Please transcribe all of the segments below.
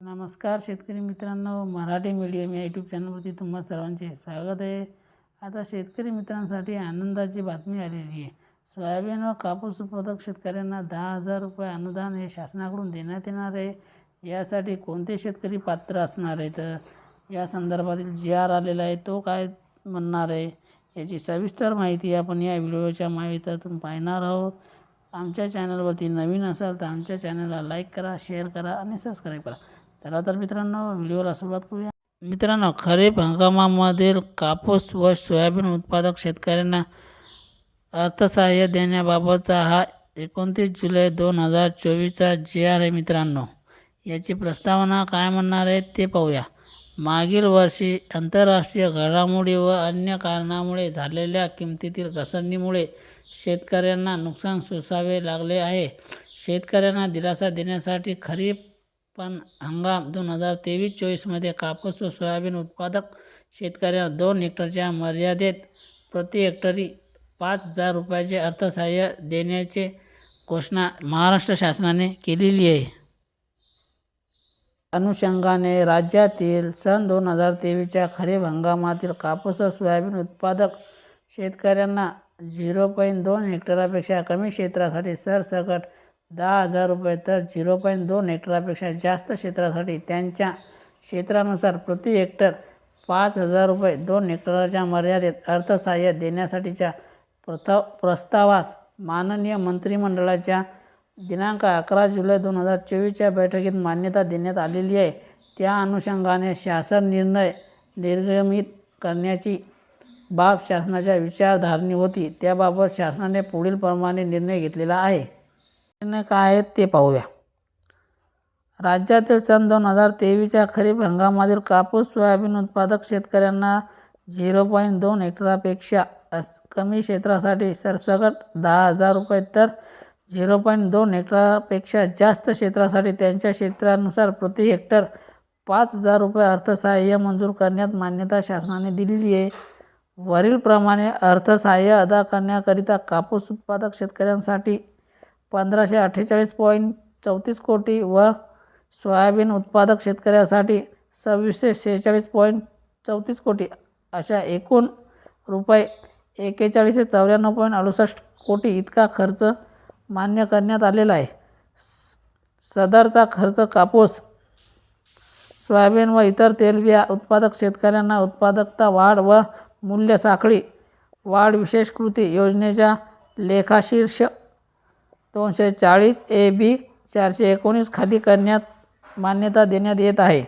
नमस्कार शेतकरी मित्रांनो मराठी मीडियम या यूट्यूब चॅनलवरती तुम्हा सर्वांचे स्वागत आहे. आता शेतकरी मित्रांसाठी आनंदाची बातमी आलेली आहे. सोयाबीन व कापूस उत्पादक शेतकऱ्यांना दहा हजार रुपये अनुदान हे शासनाकडून देण्यात येणार आहे. यासाठी कोणते शेतकरी पात्र असणार आहेत? या संदर्भातील जी आर आलेला आहे तो काय म्हणणार आहे? याची सविस्तर माहिती आपण या व्हिडिओच्या माहितीतून पाहणार आहोत. आमच्या चॅनलवरती नवीन असाल तर आमच्या चॅनलला लाईक करा शेअर करा आणि सबस्क्राईब करा. चला तर मित्रांनो व्हिडिओला सुरुवात करूया. मित्रांनो खरीप हंगामामधील कापूस व सोयाबीन उत्पादक शेतकऱ्यांना अर्थसहाय्य देण्याबाबतचा हा एकोणतीस जुलै दोन हजार चोवीसचा जी आर आहे मित्रांनो. याची प्रस्तावना काय म्हणणार आहे ते पाहूया. मागील वर्षी आंतरराष्ट्रीय घडामोडी व अन्य कारणामुळे झालेल्या किमतीतील घसरणीमुळे शेतकऱ्यांना नुकसान सोसावे लागले आहे. शेतकऱ्यांना दिलासा देण्यासाठी खरीप पण हंगाम दोन हजार तेवीस चोवीसमध्ये कापूस व सोयाबीन उत्पादक शेतकऱ्यांना दोन हेक्टरच्या मर्यादेत प्रति हेक्टरी पाच हजार रुपयाचे अर्थसहाय्य देण्याचे घोषणा महाराष्ट्र शासनाने केलेली आहे. अनुषंगाने राज्यातील सन दोन हजार तेवीसच्या खरीप हंगामातील कापूस व सोयाबीन उत्पादक शेतकऱ्यांना झिरो पॉईंट दोन हेक्टरापेक्षा कमी क्षेत्रासाठी सरसकट दहा हजार रुपये तर झिरो पॉईंट दोन हेक्टरापेक्षा जास्त क्षेत्रासाठी त्यांच्या क्षेत्रानुसार प्रति हेक्टर पाच हजार रुपये दोन हेक्टराच्या मर्यादेत अर्थसहाय्य देण्यासाठीच्या प्रथा प्रस्तावास माननीय मंत्रिमंडळाच्या दिनांक अकरा जुलै दोन हजार चोवीसच्या बैठकीत मान्यता देण्यात आलेली आहे. त्या अनुषंगाने शासन निर्णय निर्गमित करण्याची बाब शासनाच्या विचारधारणी होती. त्याबाबत शासनाने पुढीलप्रमाणे निर्णय घेतलेला आहे. काय आहेत ते पाहूया. राज्यातील सन दोन हजार तेवीसच्या खरीप हंगामातील कापूस सोयाबीन उत्पादक शेतकऱ्यांना झिरो पॉईंट दोन हेक्टरापेक्षा कमी क्षेत्रासाठी सरसकट दहा हजार रुपये तर झिरो पॉईंट दोन हेक्टरापेक्षा जास्त क्षेत्रासाठी त्यांच्या क्षेत्रानुसार प्रति हेक्टर पाच हजार रुपये अर्थसहाय्य मंजूर करण्यात मान्यता शासनाने दिलेली आहे. वरीलप्रमाणे अर्थसहाय्य अदा करण्याकरिता कापूस उत्पादक शेतकऱ्यांसाठी पंधराशे अठ्ठेचाळीस पॉईंट चौतीस कोटी व सोयाबीन उत्पादक शेतकऱ्यासाठी सव्वीसशे शेहेचाळीस पॉईंट चौतीस कोटी अशा एकूण रुपये एकेचाळीसशे चौऱ्याण्णव पॉईंट अडुसष्ट कोटी इतका खर्च मान्य करण्यात आलेला आहे. सदरचा खर्च कापूस सोयाबीन व इतर तेलबिया उत्पादक शेतकऱ्यांना उत्पादकता वाढ व मूल्य साखळी वाढ विशेष कृती योजनेच्या लेखाशीर्ष दोनशे चाळीस ए बी चारशे एकोणीस खाली करण्यात मान्यता देण्यात येत आहे.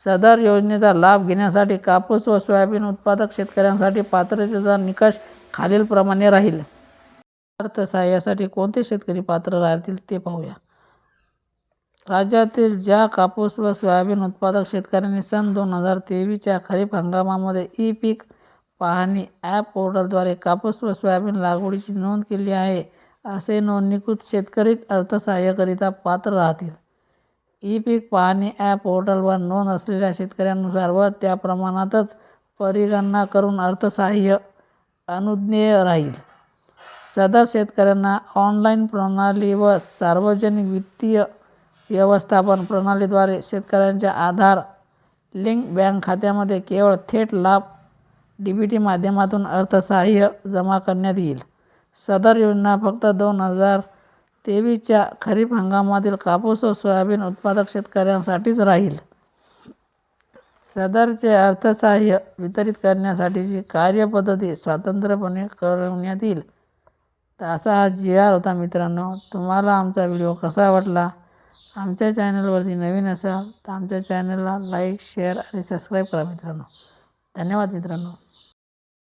सदर योजनेचा लाभ घेण्यासाठी कापूस व सोयाबीन उत्पादक शेतकऱ्यांसाठी पात्रतेचा निकष खालीलप्रमाणे राहील. अर्थसहाय्यासाठी कोणते शेतकरी पात्र राहतील ते पाहूया. राज्यातील ज्या कापूस व सोयाबीन उत्पादक शेतकऱ्यांनी सन दोन हजार तेवीसच्या खरीप हंगामामध्ये ई पीक पाहणी ॲप पोर्टलद्वारे कापूस व सोयाबीन लागवडीची नोंद केली आहे असे नोंदणीकृत शेतकरीच अर्थसहाय्याकरिता पात्र राहतील. ई पीक पाहणी ॲप पोर्टलवर नोंद असलेल्या शेतकऱ्यांनुसार व त्या प्रमाणातच परिगणना करून अर्थसहाय्य अनुज्ञेय राहील. सदर शेतकऱ्यांना ऑनलाईन प्रणाली व सार्वजनिक वित्तीय व्यवस्थापन प्रणालीद्वारे शेतकऱ्यांच्या आधार लिंक बँक खात्यामध्ये केवळ थेट लाभ डी बी टी माध्यमातून अर्थसहाय्य जमा करण्यात येईल. सदर योजना फक्त दोन हजार तेवीसच्या खरीप हंगामातील कापूस व सोयाबीन उत्पादक शेतकऱ्यांसाठीच राहील. सदरचे अर्थसहाय्य वितरित करण्यासाठीची कार्यपद्धती स्वतंत्रपणे कळवण्यात येईल. तर असा हा जी आर होता मित्रांनो. तुम्हाला आमचा व्हिडिओ कसा वाटला? आमच्या चॅनलवरती नवीन असाल तर आमच्या चॅनलला लाईक शेअर आणि सबस्क्राईब करा मित्रांनो. धन्यवाद मित्रांनो.